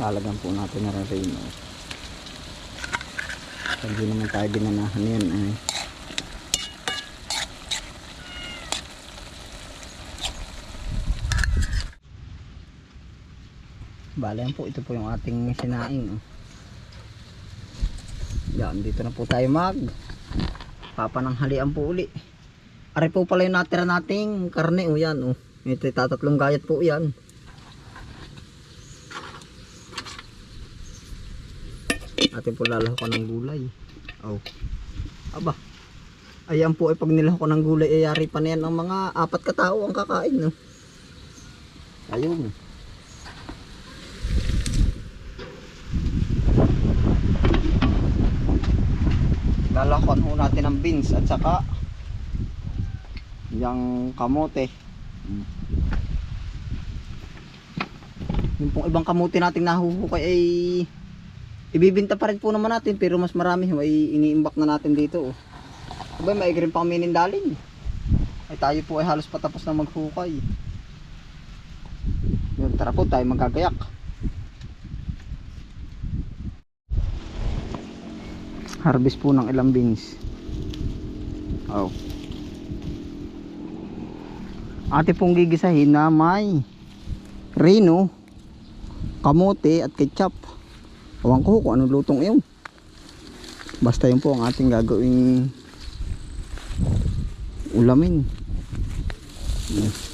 lalagyan po natin na rin no? hindi naman tayo ginanahan yan eh. Bale yan po, ito po yung ating sinaing. oh. Yan, dito na po tayo mag papananghalian po uli. Ari po pala yung natira nating karne, oh yan, oh. Ito tatatlong gayat po yan. Atin po lalahokan ng gulay. Oh. Aba. Ayan po ay pag nilahok ko ng gulay ay yari pa na yan ang mga apat katao ang kakain. No? Ayun. Lalakoan ho natin ng beans at saka yung kamote. Yung pong ibang kamote nating nahuhukay ay ibibinta pa rin po naman natin pero mas marami ho ay iniimbak na natin dito. Oh. Aba, maigrim pa kami nindalin. Ay tayo po ay halos patapos na maghukay. Yun, tara po tayo magagayak. Harvest po ng ilang beans. Oh. Ate pong gigisahin na may rino, kamote at ketchup. Ewan ko kung anong lutong yun. Basta yun po ang ating gagawing ulamin. Yan.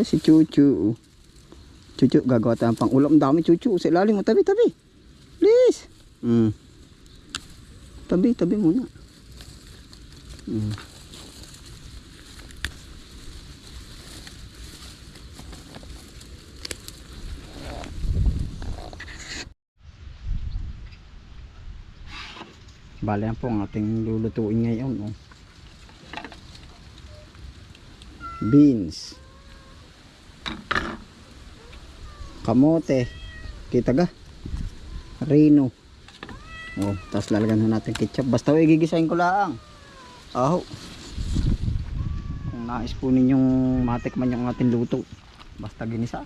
Ba si Chuchu? Chuchu gagawa tayo ng pang ulam. Ang dami Chuchu. Sa ilalim mo. Tabi, tabi. Please. Mm. Tabi, tabi muna. Mm. Bale yan po ang ating lulutuin ngayon. Oh. Beans. Kamote. Kita ga? Rino. Oh, tapos lalagyan na natin ketchup. Basta igigisahin ko lang. Aho. Kung nais po ninyong matikman yung ating luto. Basta ginisa.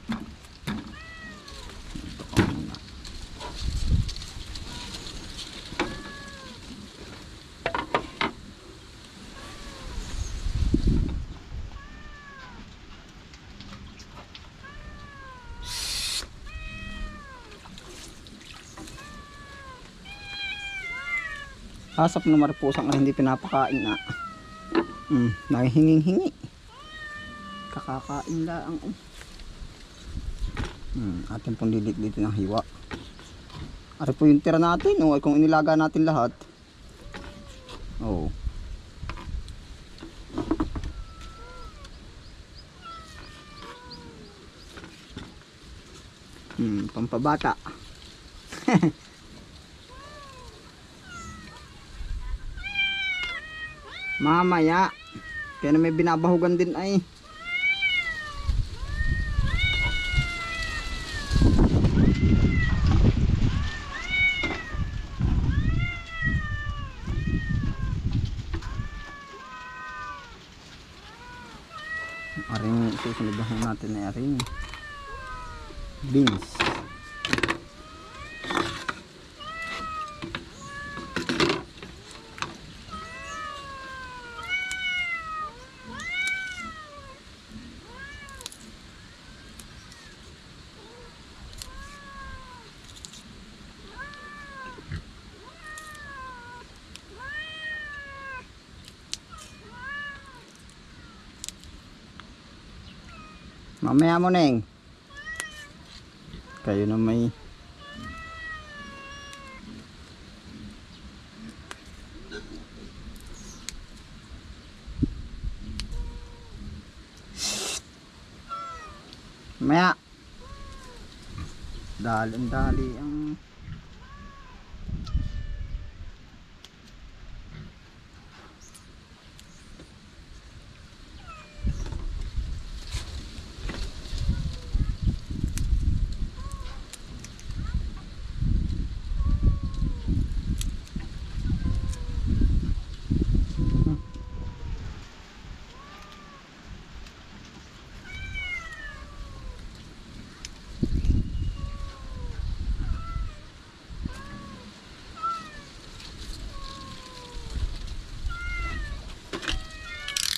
Asap na maripusang na hindi pinapakain na. Hmm, nahihinging-hingi. Kakakain lang. oh. Hmm, atin pong lilit ng hiwa. Ari po yung tira natin, oh, ay kung inilaga natin lahat. Oh. Hmm, pampabata. Mamaya. Kaya na may binabahugan din ay. Aring susunod na natin ay aring beans. Mamaya mo neng. Kayo na may Maya. Dalan-dali ang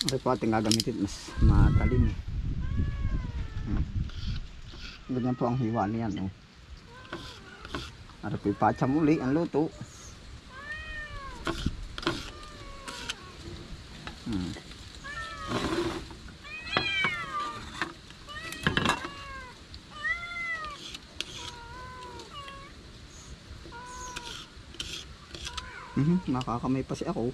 Ito po ating gagamitin mas matalim. Hmm. Ganyan po ang hiwa niyan. Oh. Ano po ipatsa muli ang luto. Hmm. Mhm, nakakamay pa si ako.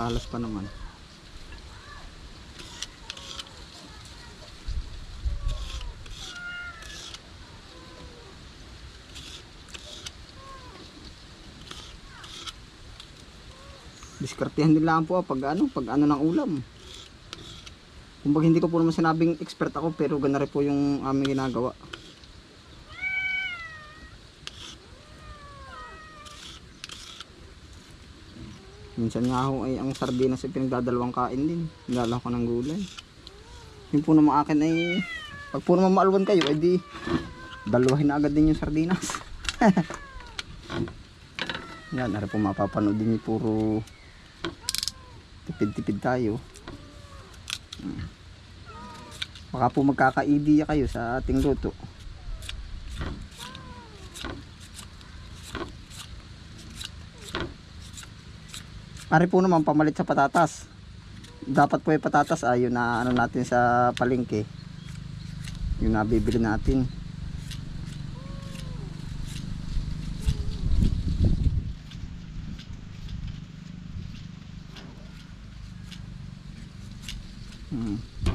Talas pa naman. Diskartehan din lang po ah, pag ano, pag ano ng ulam. Kumbaga hindi ko po naman sinabing expert ako pero gana rin po yung aming ginagawa. Minsan nga ho ay ang sardinas ay pinagdadalawang kain din. Nilala ko ng gulay. Yung po naman akin ay pag po naman maalwan kayo ay di dalawahin na agad din yung sardinas. Yan, ara po mapapanood din yung puro tipid-tipid tayo. Hmm. Baka po magkaka-idea kayo sa ating luto. Ari po naman pamalit sa patatas. Dapat po yung patatas ay yun na ano natin sa palengke. Yung nabibili natin. Hmm.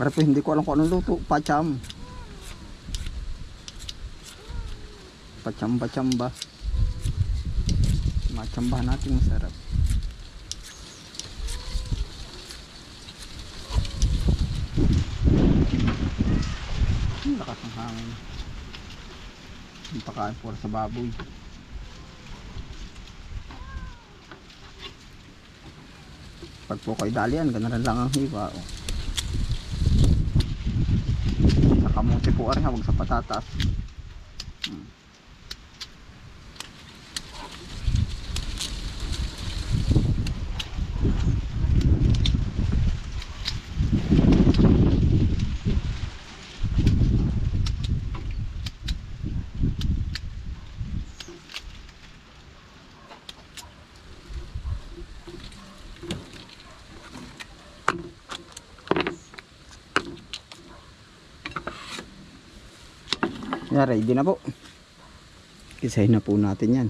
Pero po hindi ko alam kung anong luto. Pacham. Pachamba chamba. Machamba natin masarap. Ang lakas ng hangin. Ang pakain po sa baboy. Pag po kayo dalian, ganaran lang ang hiwa. Oh. Sa kamote po rin huwag sa patatas. Yan, ready na po. Kisahin na po natin yan.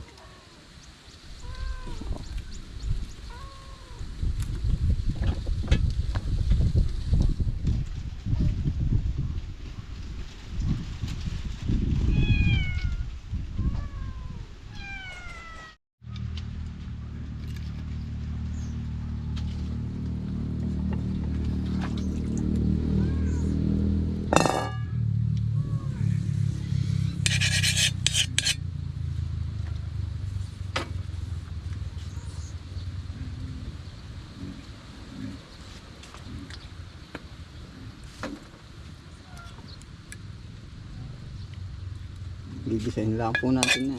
Lang po natin na.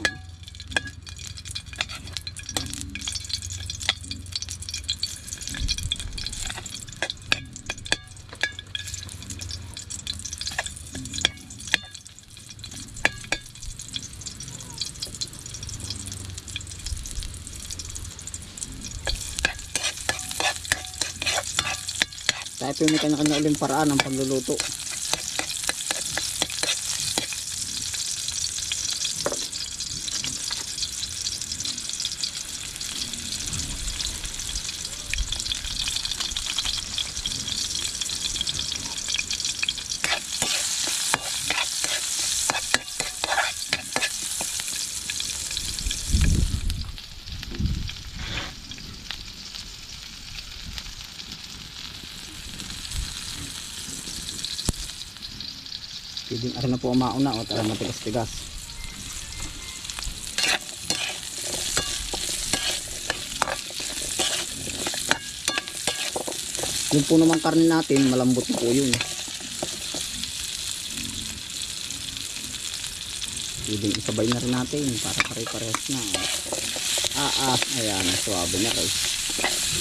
Tayo po may kanya-kanya uling paraan ng pagluluto. Pwedeng ari na po mauna o tara matigas-tigas. Yung po naman karne natin, malambot po yun. Pwedeng isabay na rin natin para pare-parehas na. Ah, ah, ayan, suwabe na kayo.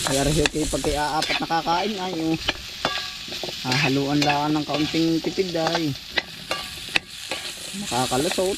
Kaya rin kayo pag kayo aapat nakakain ay yung hahaluan lang ng kaunting tipid ay makakalusot.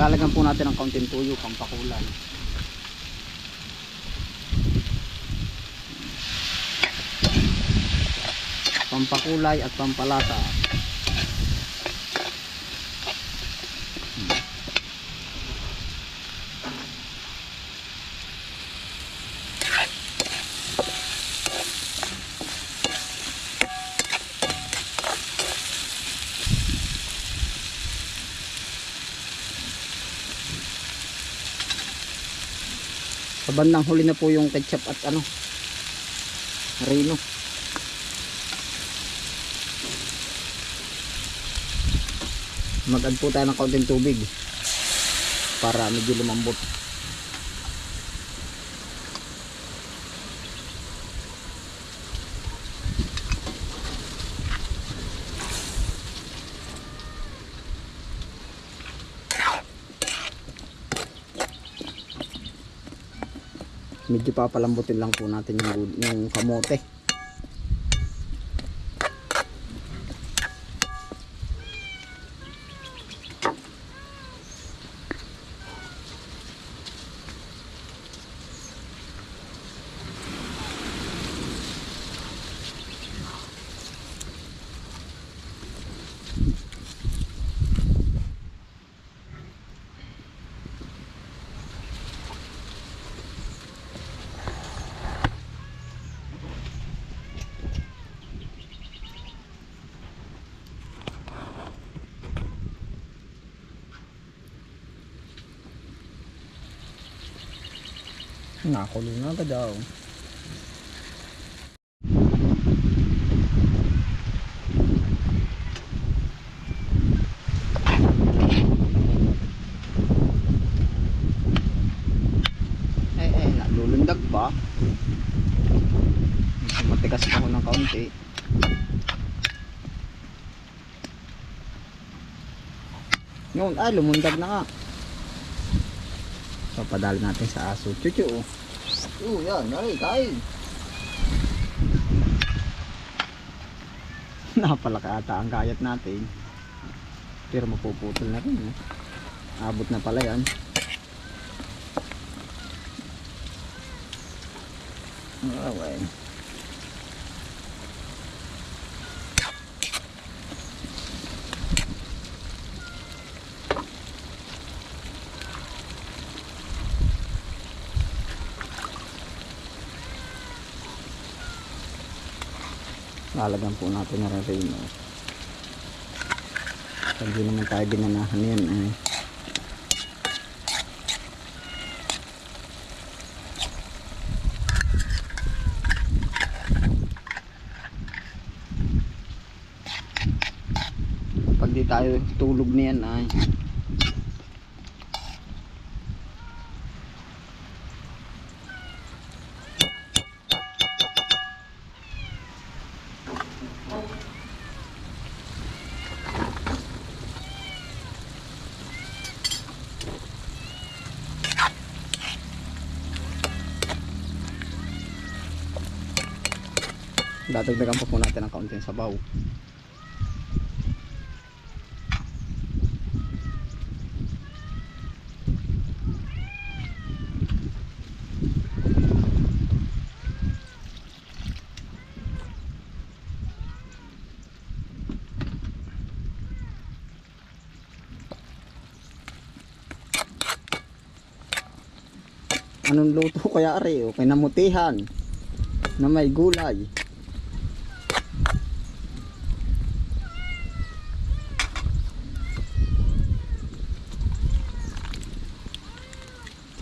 Lalagyan po natin ng kaunting tuyo, pampakulay. Pampakulay at pampalasa. Bandang huli na po yung ketchup at ano, rino. Mag-add po tayo ng kaunting tubig para medyo lumambot. Medyo papalambutin lang po natin yung, yung kamote. Nakakulo na agad daw. Eh eh, nalulundag pa. Matigas pa ako ng kaunti. Yun, ay lumundag na nga. Papadali natin sa aso. Chuchu. Oh, yan. Ay, kain. Napalaki ata ang kayat natin. Pero mapuputol na rin. Eh. Abot na pala yan. Okay. Lalagyan po natin na rin no? hindi naman tayo ginanahan yan eh. pag di tayo tulog niyan ay Dadagdagan pa po natin ng kaunting sabaw. Anong luto kaya ari? O kinamutihan na may gulay.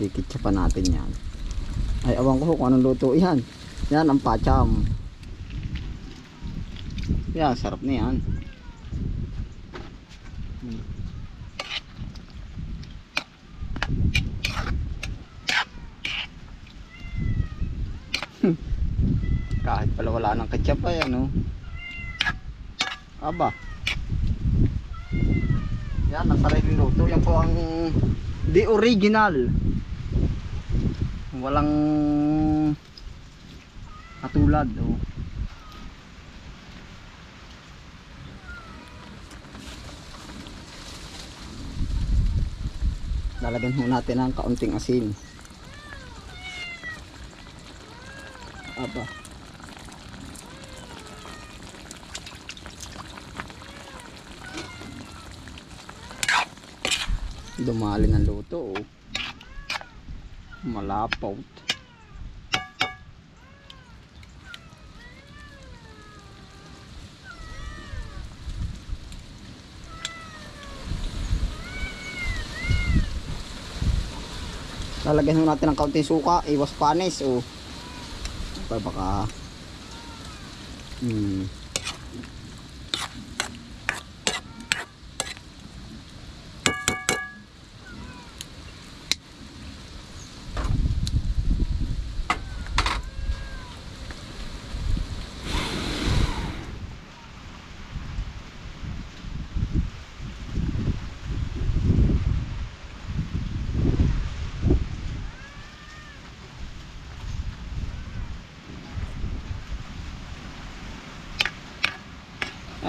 Kikitsa pa natin yan. Ay, awan ko kung anong luto yan. Yan, ang pacham. Yan, sarap na yan. Hmm. Kahit pala wala ng ketchup ay ano. Aba. Yan, ang sariling luto. Yan po ang the original. Walang katulad. Oh. Lalagyan ho natin ng kaunting asin. Aba. Dumali ng luto oh. Malapot. Lalagyan natin ng kaunting suka, iwas panis oh. Para baka hmm.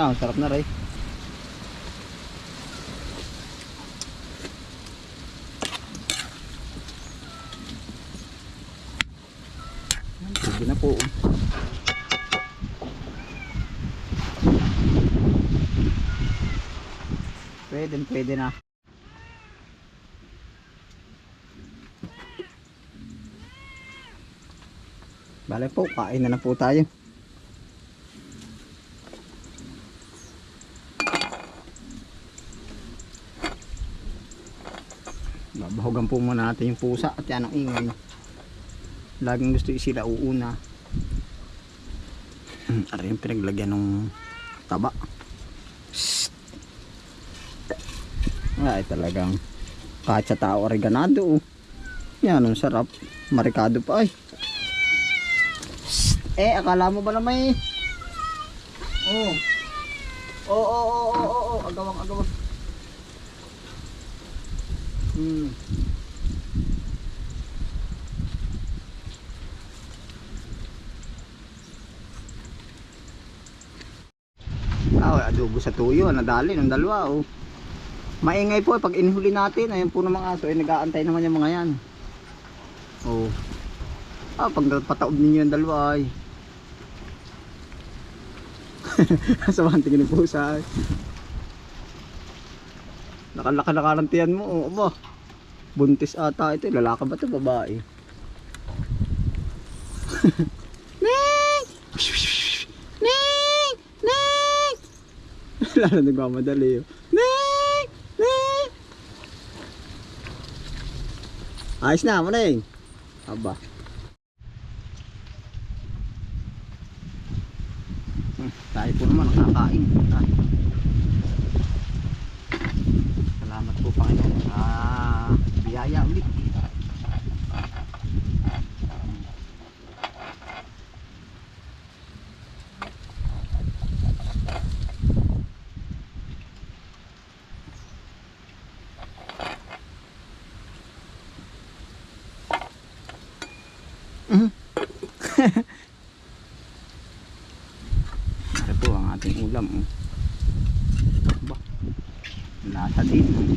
Ah, sarap na rin. Pwede na po. Pwede, pwede na. Bale po, kain na na po tayo. Po muna natin yung pusa at yan ang ingay. Laging gusto sila uuna. Hmm, Ari yung pinaglagyan ng taba. Ay talagang kahit sa tao oreganado. Oh. Yan ang sarap. Marikado pa ay. Eh akala mo ba na may Oh. Oo, oo, oo, oo, oo, agawang, agawang. Hmm. Ah, adobo sa tuyo, nadali ng dalawa oh. Maingay po eh, pag inhuli natin, ayun po ng mga aso, eh, nag-aantay naman yung mga yan. Oh. Ah, pag pataob ninyo yung dalawa ay. Sa mga tingin ng pusa ay. Nakalaka na karantiyan mo, oh, aba. Buntis ata ito, lalaki ba ito, babae? Neng! Neng! Lalo nagmamadali yun. Neng! Neng! Ayos na, mo Neng. Aba. Hmm, tayo po naman nakakain. Tayo. Salamat po Panginoon sa biyaya ulit. Mhm. ating ulam. Oh. Ba? Lasa din. Oh.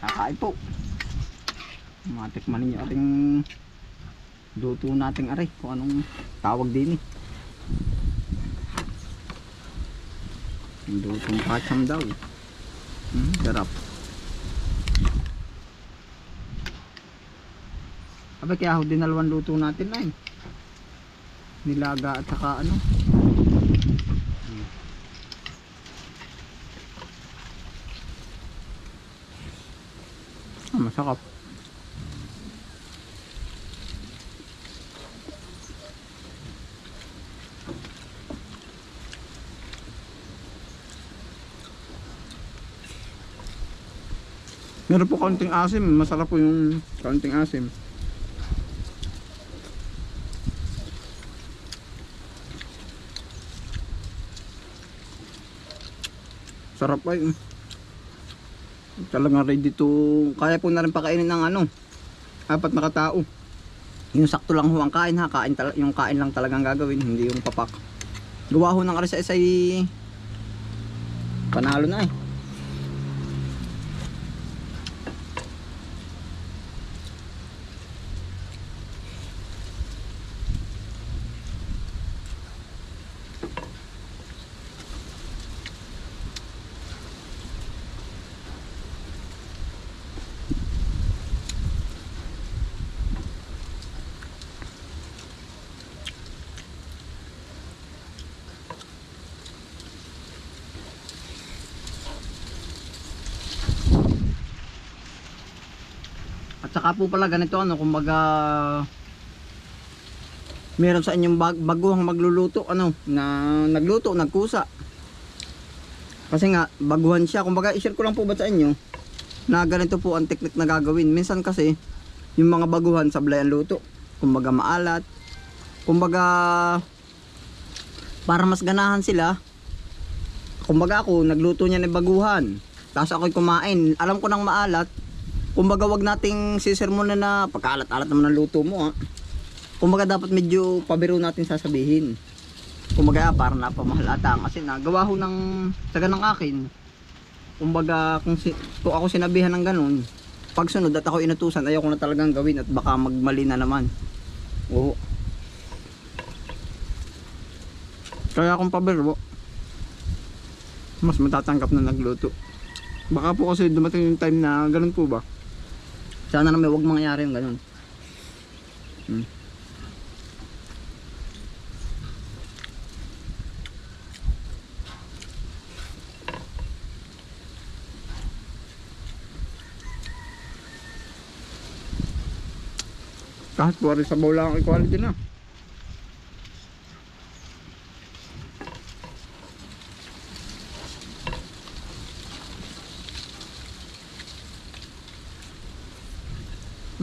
Kakain po. Matikman ninyo ating luto nating aray kung anong tawag din eh. Lutong kacham daw. Hmm, sarap. Abay kaya ho dinalwan luto natin na eh. Nilaga at saka ano. Hmm. Ah, masarap. Meron po kaunting asim. Masarap po yung kaunting asim. Sarap pa yun. Talagang ready to... Kaya po na rin pakainin ng ano. Apat na katao. Yung sakto lang ho ang kain ha. Kain yung kain lang talagang gagawin. Hindi yung papak. Gawa ho ng arisa ay panalo na eh. At saka po pala ganito ano, kumbaga meron sa inyong bag baguhang magluluto ano na nagluto nagkusa. Kasi nga baguhan siya. Kumbaga i-share ko lang po ba sa inyo na ganito po ang teknik na gagawin. Minsan kasi yung mga baguhan sablay ang luto. Kumbaga maalat. Kumbaga para mas ganahan sila kumbaga ako nagluto niya ng baguhan. Tapos ako'y kumain. Alam ko nang maalat kumbaga wag nating sisermonan na pagkaalat-alat naman ng luto mo ha. Kumbaga dapat medyo pabiro natin sasabihin. Kumbaga parang napamahal ata kasi nagawa ho ng taga ng akin. Kumbaga kung, si, kung ako sinabihan ng ganun, pag sunod at ako inutusan ayoko na talagang gawin at baka magmali na naman. Oo. Kaya kung pabiro, mas matatanggap na nagluto. Baka po kasi dumating yung time na ganun po ba? Sana naman wag mangyari yung ganun. Hmm. Kahit rin sa lang ang quality na.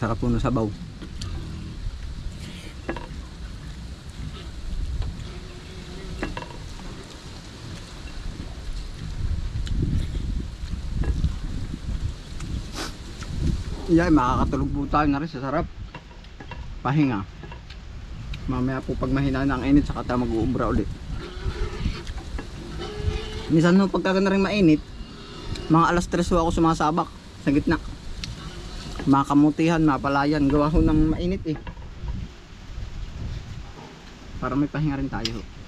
sarap po ng sabaw. Yeah, makakatulog po tayo na rin sa sarap. Pahinga. Mamaya po pag mahina na ang init, saka tayo mag-uubra ulit. Minsan no, pagka na rin mainit, mga alas 3 ho ako sumasabak sa gitna. Makamutihan, mapalayan, gawa ho ng mainit eh. Para may pahinga rin tayo